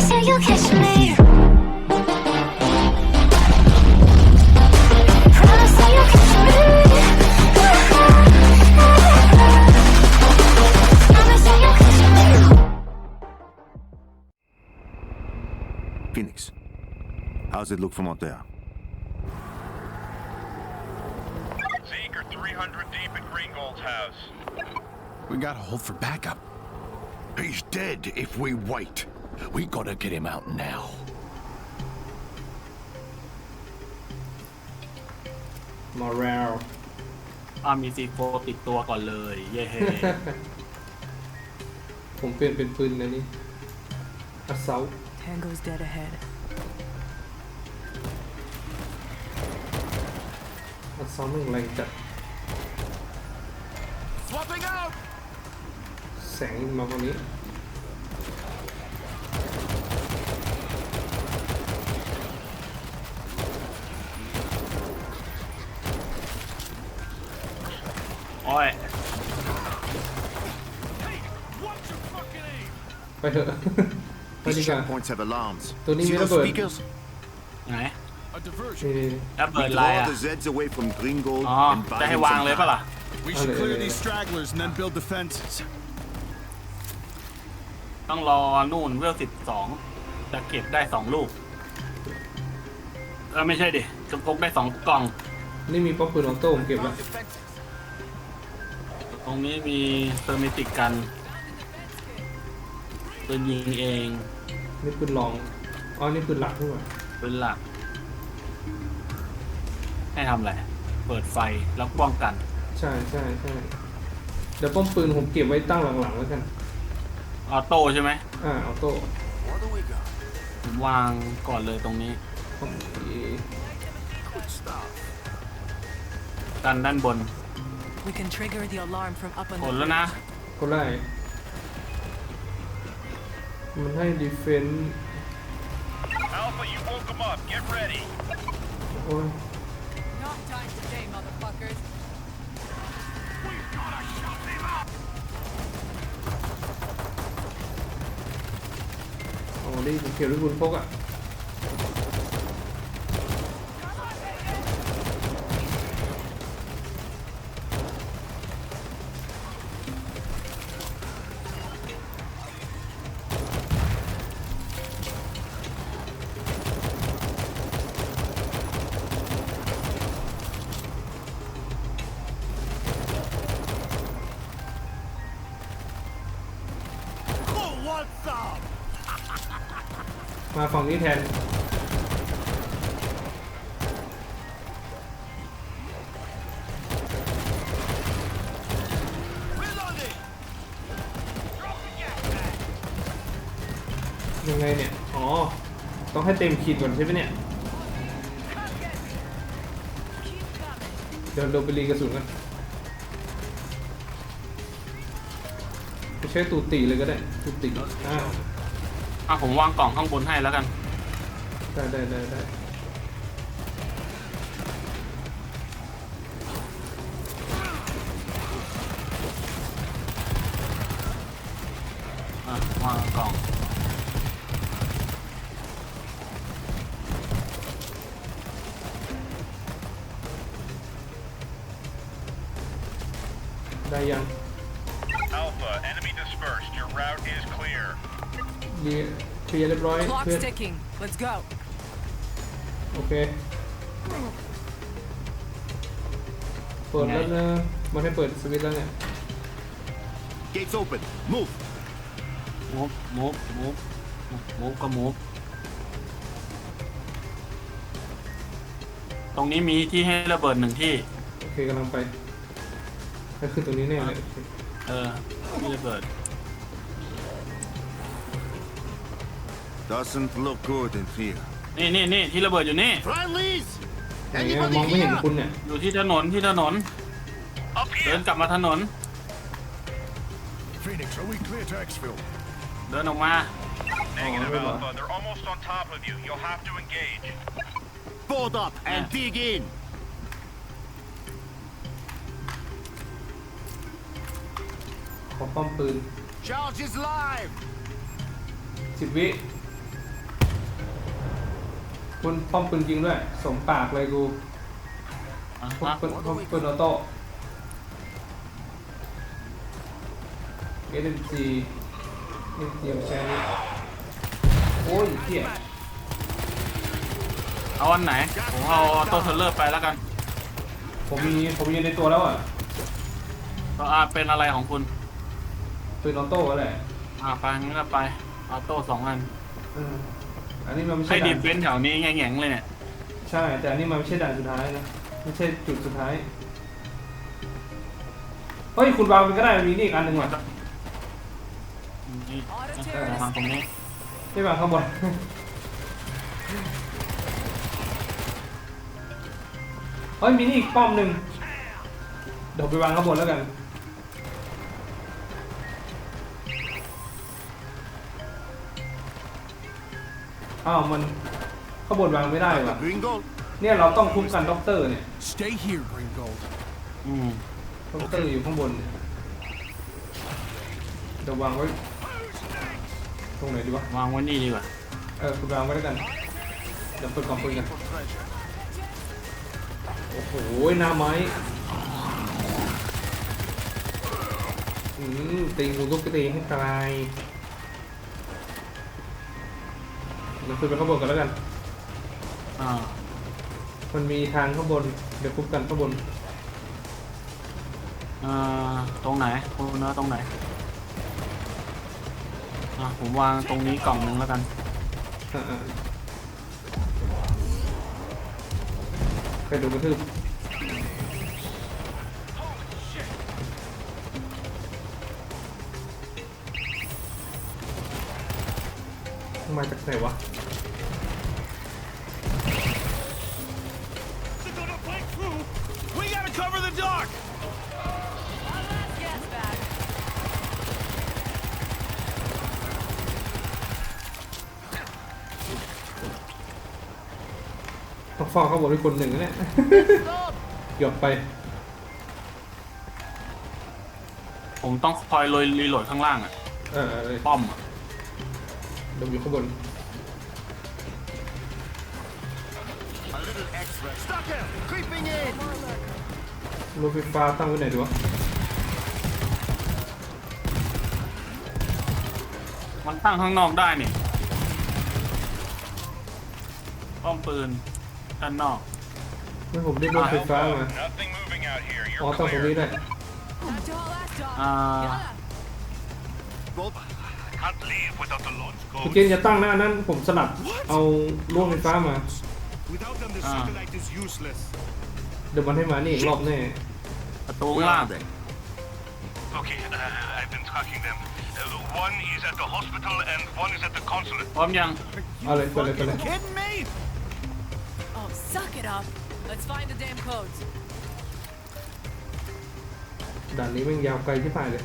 Promise that you'll catch me. Promise that you'll catch me. Promise that you'll catch me. Phoenix, how's it look from out there? Zeke are 300 deep at Greengold's house. We gotta hold for backup. He's dead if we wait. We gotta get him out now. มอร a ลอ่ามีซีโฟติดตัวก่อนเลย เย้เฮ้ผมเปลี่ยนเป็นปืนนะนี่อัสเซา Tango's dead ahead. อัสเซาแม่งแรงจัด Swapping out! แสงมาวันนี้ ไปเถอะไปดี These กว่า checkpoints have alarms. Don't need See me to those burn. speakers? ไหน A diversion. นี่ แล้วเปิ We ดไลน์ draw อะ the Zeds away from Greengold อ๋อ and จะ buy ให้ them วาง some เลย time. ปะล่ะ We should Oh, clear yeah, these yeah. stragglers and then build defenses. ต้องรอนู่นเวลสิบสองจะเก็บได้สองลูกเออไม่ใช่ดิจะพกได้สองกล่องนี่มีป๊อปปืนออโต้ผมเก็บแล้ว ตรงนี้มีเซอร์มิติกกัน ปืนยิงเองนี่ปืนลอง อ๋อ นี่ปืนหลักด้วยปืนหลัก ให้ทำอะไร เปิดไฟแล้วป้องกัน ใช่ใช่ใช่เดี๋ยวป้อมปืนผมเก็บไว้ตั้งหลังๆแล้วกัน ออโต้ใช่ไหม อ่าออโต้ What do we got? ผมวางก่อนเลยตรงนี้ โอเค Good stuff. กันด้านบน We can trigger the alarm from up on ก the ดแล้วนะ ก็ได้ มันให้ดีเฟน Alpha, you woke them up. Get ready. โอ้ย Not time today, motherfuckers. โอ้ได้เขียวด้วยคุณพกอะ นี้แทน ยังไงเนี่ย อ๋อ ต้องให้เต็มขีดก่อนใช่ไหมเนี่ย เดี๋ยวเราไปรีกระสุนกันใช้ตูตีเลยก็ได้ตูตีอ่า อะผมวางกล่องข้างบนให้แล้วกัน ได้ได้ได้ได้ อ่ะวางกล่อง ได้ยัง Alpha, enemy dispersed. Your route is clear. ดีเคลียร์เรียบร้อย Clock's เพื่อน ticking. Let's go. โอเคเปิดแล้วนะมันให้เปิดสวิตช์แล้วเนี่ย Gates open. Move. มูฟมูฟมูฟมูฟก็มูฟตรงนี้มีที่ให้ระเบิดหนึ่งที่ โอเคกำลังไปก็คือตรงนี้แน่เลยโอเคเออที่ระเบิด Doesn't look good in here. นี่นี่นี่ที่ระเบิดอยู่นี่ Friendlies! ไหนอะมองไม่เห็นคุณเนี่ยอยู่ที่ถนนที่ถนน Up เดิน here. กลับมาถนน Phoenix, are we clear to exfil? เดินออกมา Negative, Oh, Alpha. They're almost on top of you. You'll have to engage. Board up and Yeah. dig in. ขอป้อมปืน Charge is live. สิบวิ คุณป้อมปืนจริงด้วย สมปากเลยกูอะป้อมฮะปืนป้อมปืนออโต้เอสเอ็มจีเอ็มจีใช้นี่โอ้ยเหี้ยเอาอันไหน ผมเอาออโต้เทเลอร์ไปแล้วกันผมมีผมมีในตัวแล้วอะก็อะเป็นอะไรของคุณ ปืนออโต้ก็แหละอ่าไปงั้นก็ไปออโต้สองอัน อืม อันนี้มันไม่ให้ใช่ดีด่านเฟนส์แถวนี้แง่งๆเลยเนี่ยใช่ แต่อันนี้มันไม่ใช่ด่านสุดท้ายนะไม่ใช่จุดสุดท้ายเฮ้ยคุณวางไปก็ได้มีนี่อีกอันหนึ่งว่ะนี่ Auto เออ terrorist. วางตรงนี้ไม่วางข้างบน เฮ้ยมีนี่อีกป้อมหนึ่งเดี๋ยวไปวางข้างบนแล้วกัน อ้าวมันข้างบนวางไม่ได้ว่ะ Gringo. เนี่ยเราต้องคุ้มกันด็อกเตอร์เนี่ย Stay here, Gringold. อืมด็อกเตอร์อยู่ข้างบนเนี่ยเดี๋ยววางไว้ ตรงไหนดีวะ วางไว้นี่ดีกว่าเออคุณวางไว้แล้วกัน เดี๋ยวเปิดกล่องปืนกันโอ้โหหน้าไม้อืมตีงูทุกตีให้ตาย เดี๋ยวขึ้นไปข้างบนกันแล้วกัน อ่ามันมีทางข้างบน เดี๋ยวคุ้มกันข้างบน เอ่อตรงไหนคุณเนื้อตรงไหนอะผมวางตรงนี้กล่องหนึงแล้วกันอ่าๆใครโดนกระทืบมาจากไหนวะ We gotta cover the dark. Gas bag. ต้องฟ้องข้างบนด้วยคนหนึ่งนะเนี่ยหยอกไป ผมต้องคอยโรยรีโหลดข้างล่างอะเออเออป้อมอะเดี๋ยวอยู่ข้างบน A little extra. Stalker, creeping in. รถไฟฟ้าตั้งไว้ไหนดีวะมันตั้งข้างนอกได้นี่ป้อมปืนด้านนอกไม่ผมได้รถไฟฟ้ามา Nothing moving out here. อ๋อ You're ตั้งตรงนี้ clear. ได้ Time to haul ass, dog. Uh, Yalla. Bolt. Can't leave without the launch เมื่อ code. กี้จะตั้งหน้านั้นผมสลับเอารถไฟฟ้ามา Without them, the Ah. satellite is useless. เดี๋ยวมันให้มานี่อีกรอบแน่ประตูข้างล่าง Okay, uh, I've been tracking them. Uh, one is at the hospital and one is at the consulate. พร้อมยัง เอาเลยไปเลยไปเลย Kidding me? Oh, suck it up. Let's find the damn codes. ด่านนี้แม่งยาวไกลที่ผ่านเลย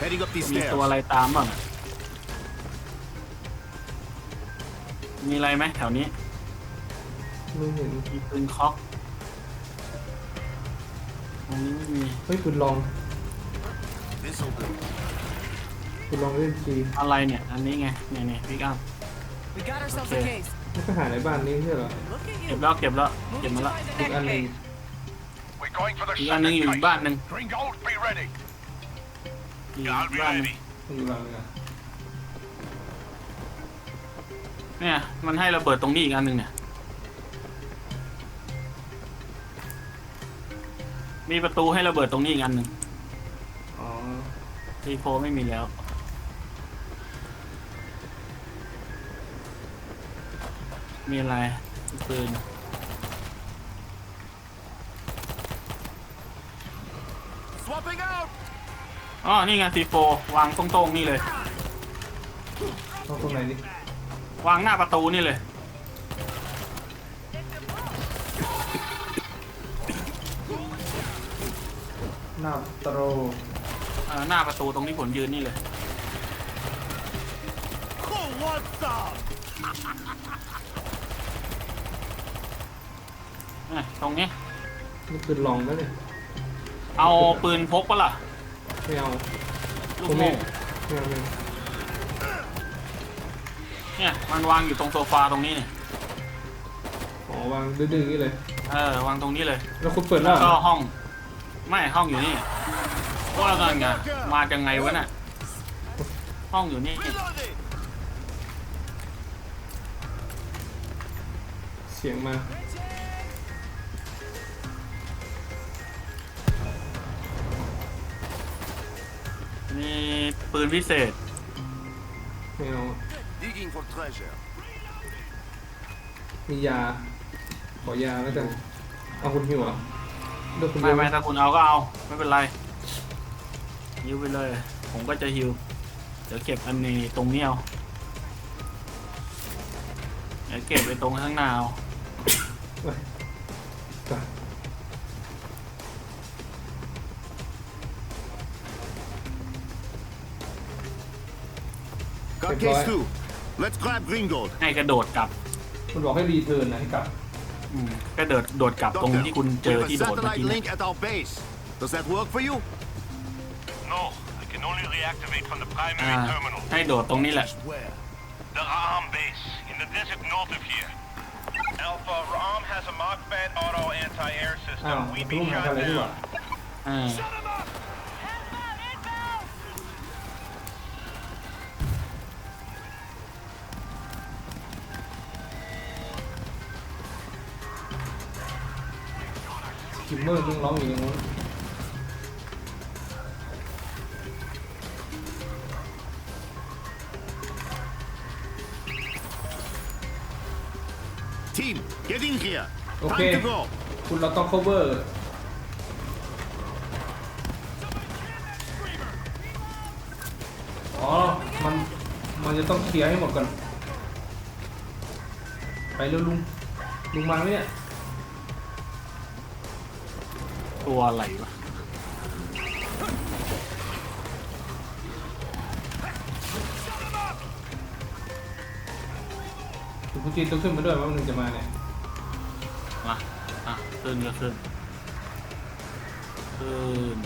Heading up these มี stairs. ตัวอะไรตามบ้างอะมีอะไรไหมแถวนี้ไม่เห็นมีปืนเคอกตรงนี้ไม่มีเฮ้ยคุณลอง This'll do. คุณลองเล่นจีอะไรเนี่ย อันนี้ไงเนี่ยเนี่ยพิกอัพ We got ourselves Okay. a case. ไม่ไปหาในบ้านนี้ไม่ใช่เหรอ Look at เก็บ you. แล้วเก็บแล้วเก็บ Moving มา to แล้ว find the อีกอัน next หนึ่ง case. We're going for the อีกอันหนึงอยู่อีกบ้านหนึ่ง Gringold, be ready. อยู่ Yeah, I'll อี be กบ้านหนึ่ง ready. อยู่หลังอะเนี่ย มันให้ระเบิดตรงนี้อีกอันหนึ่งเนี่ย มีประตูให้ระเบิดตรงนี้อีกอันหนึ่งอ๋อทีโฟไม่มีแล้ว มีอะไรปืน Swapping out. อ๋อ นี่ไงซีโฟวางตรงๆนี่เลยต้องตรงไหนนี่วางหน้าประตูนี่เลย หน้าโตรเอ่อหน้าประตูตรงที่ผมยืนนี่เลย Who wants some? เนี่ยตรงนี้นี่คือลองแล้วเนี่ยเอาปืนพกปะล่ะ ไม่เอาลูกผมโม่ไม่ไม่เอาไม่เอาเนี่ยมันวางอยู่ตรงโซฟาตรงนี้เนี่ยอ๋อวางดื้อๆอย่างนี้เลย เออวางตรงนี้เลยแล้วคุณเปิดแล้วเหรก็อห้อง ไม่ห้องอยู่นี่ว่ากันไงมาจังไงวะน่ะห้องอยู่นี่ Reloading! เสียงมา ปืนพิเศษ ไม่เอา Digging for treasure. มียา ขอยาแล้วกัน เอาคุณหิวเหรอเลือกคุณไม่เดียวไม่ถ้าคุณเอาก็เอา ไม่เป็นไรฮิวไปเลย ผมก็จะฮิว เดี๋ยวเก็บอันนี้ตรงนี้เอาเดี๋ยวเก็บไปตรงข้างหน้าเอา Got Good case boy. two. Let's grab green gold. ให้กระโดดกลับคุณบอกให้รีเทิร์นนะให้กลับอืมกระโดดโดดกลับตรง Doctor, ที่คุณเจ we อ have a ที่โดดเมื่อ satellite กี้เนี่ย link at our base. Does that work for you? No, I can only reactivate from the primary อ่า terminal. ให้โดดตรงนี้แหละ Where? The Ra'am base, in the desert north of here. Alpha, Ra'am has a Mach-Band auto anti-air อ้าว system. We คุณ be ลุงหา shot อะไรดีกว่า down. อ่า คิมเมอร์มึงร้องอยู่ตรงนู้น Team, get in here. โอเค Time to go. คุณเราต้อง cover อ๋อ มัน มันจะต้องเคลียร์ให้หมดก่อน ไปเร็วลุง ลุงมาไหมเนี่ย ตัวอะไรวะคุณผู้จีนต้องขึ้นมาด้วยว่ามันงจะมาเนี่ยมาอะขึ้นก็ขึ้นขึ้น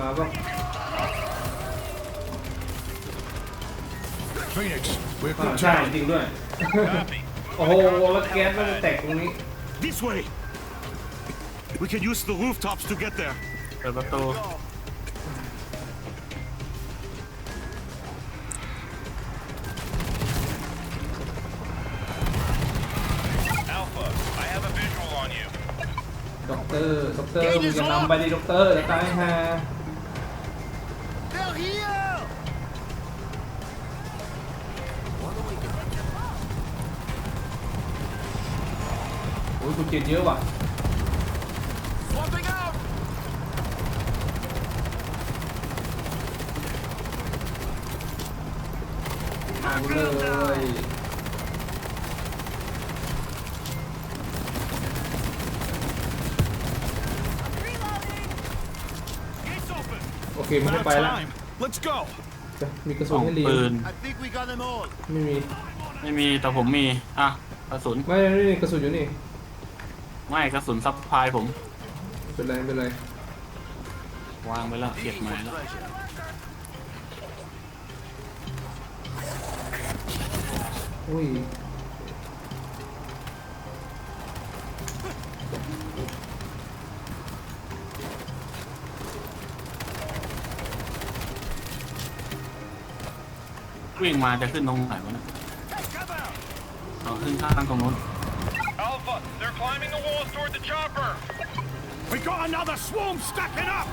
มาป่ะ Phoenix, we're อ่า good ใช่ time. จริงด้วย Copy. โอ้โห แล้วแก๊สมันจะแตกตรงนี้ This way. We can use the rooftops to get there. เปิดประตู Alpha, I have a visual on you. ด็อกเตอร์ด็อกเตอร์มึงจะนำไปดิด็อกเตอร์จะตายฮะ They're here! โอ้ยคุณจีนเยอะว่ะ Swapping out! เอาเลย Gates open! โอ เคไม่ได้ไปละ Time. Let's go. จะมีกระสสุอนงให้รีปืน I think we got them all. ไม่มีไม่มีแต่ผมมี อะกระสุน ไม่ไม่มีกระสุนอยู่นี่ไม่กระสุนซับพลายผมไม่เป็นไรไม่เป็นไรวางไปแล้วเก็บ Digging ไม้ for แล้ว treasure. อุ้ย วิ่งมาจะขึ้นตรงไหนวะเนี่ยเอาขึ้นข้างตรงนู้น Alpha, they're climbing the walls toward the chopper. We got another swarm stacking up.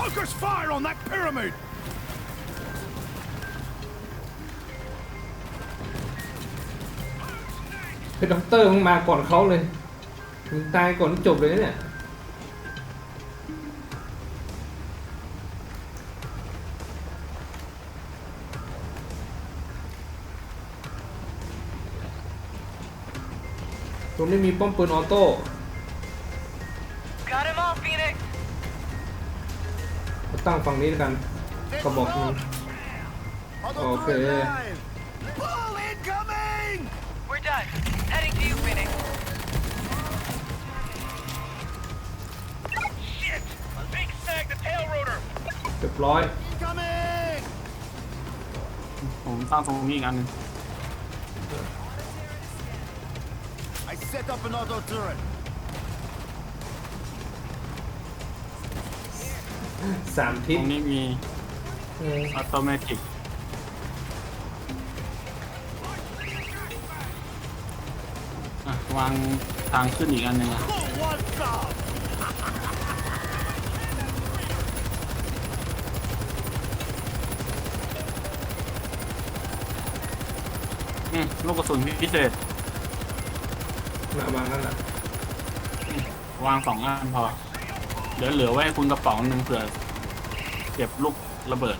Focus fire on that pyramid. เป็นด็อกเตอร์มึงมาก่อนเขาเลยมึงตายก่อนจบเลยนะเนี่ย ตรงนี้มีป้อมปืนออโต้ Got him all, Phoenix. มาตั้งฝั่งนี้แล้วกันกระบอกหนึง Auto Okay. turret live. Bull incoming! We're done. Heading to you, Phoenix. Shit! ร้อย Coming! ผมสร้างตรงนี้อีกอันหนึง I set up an auto turret. สามตทิศรงนี้มีเอออัตโนมัติอะวางทางขึ้นอีกอันหนึ่งอะ What's up? อืมลูกกระสุนพิเศษ มาวางนั่นแหละวางสองอันพอ เดี๋ยวเหลือไว้ให้คุณกระเป๋าหนึ่งเผื่อเก็บลูกระเบิด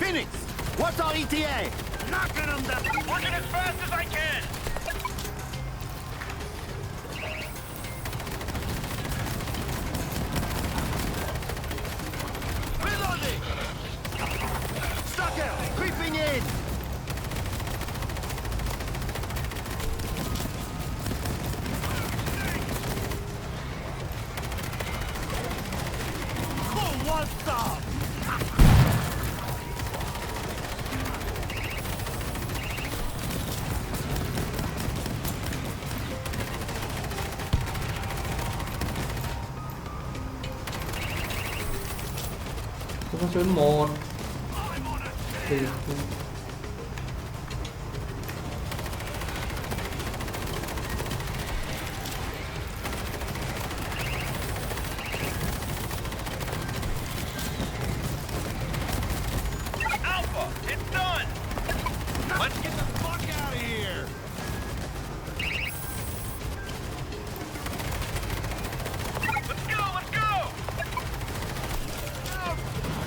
Phoenix! What's our ETA? Knocking them down. Working as fast as I can. ทุกกระสุนหมด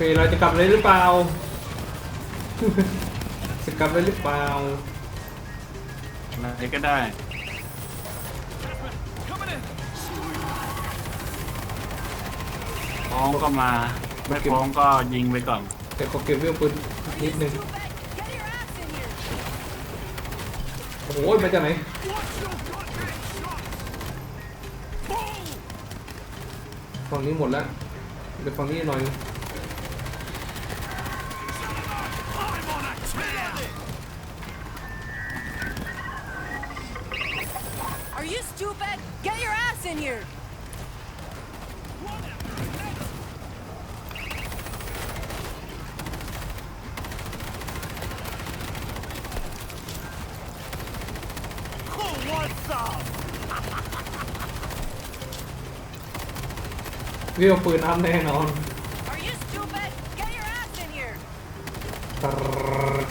เคเราจะกลับเลยหรือเปล่า จะกลับเลยหรือเปล่าอะไรก็ได้พร้อมก็มา ไม่พร้อมก็ยิงไปก่อน แต่ขอเก็บเรื่องปืนนิดนึง Get your ass in here. โอ้โหมาจากไหนฝั่งนี้หมดแล้วเดี๋ยวฝั่งนี้หน่อย here. Oh, what's up? เรียวปืนอัพแน่นอน Are you stupid? Get your ass in here. ตรรด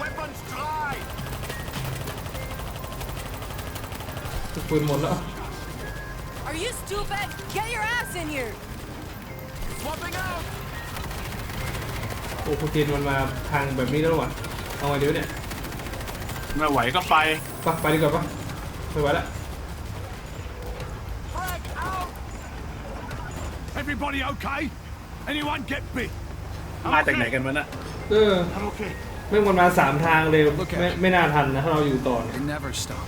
Weapons dry! ทุก ปืนหมดแล้ว Are you stupid? Get your ass in here. Swapping out! โอ้คุณจีนมันมาทางแบบนี้แล้วว่ะเอาไงดีวะเนี่ยไม่ไหวก็ไปไปไปดีกว่าปะไม่ไหวละ Frag out! Everybody okay? Anyone get bit? มาจากไหนกันวะน่ะเออ I'm okay. ไม่งมันมาสามทางเลยไม่ไม่น่าทันนะถ้าเราอยู่ต่อเนี่ย They never stop.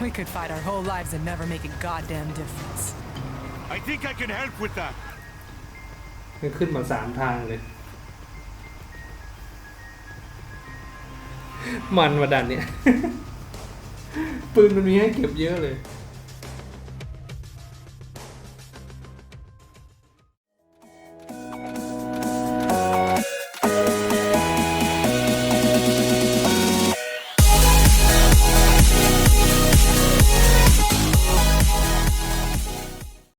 We could fight our whole lives and never make a goddamn difference. I think I can help with that. มันขึ้นมาสามทางเลย มันมาดันเนี่ย ปืนมันมีให้เก็บเยอะเลย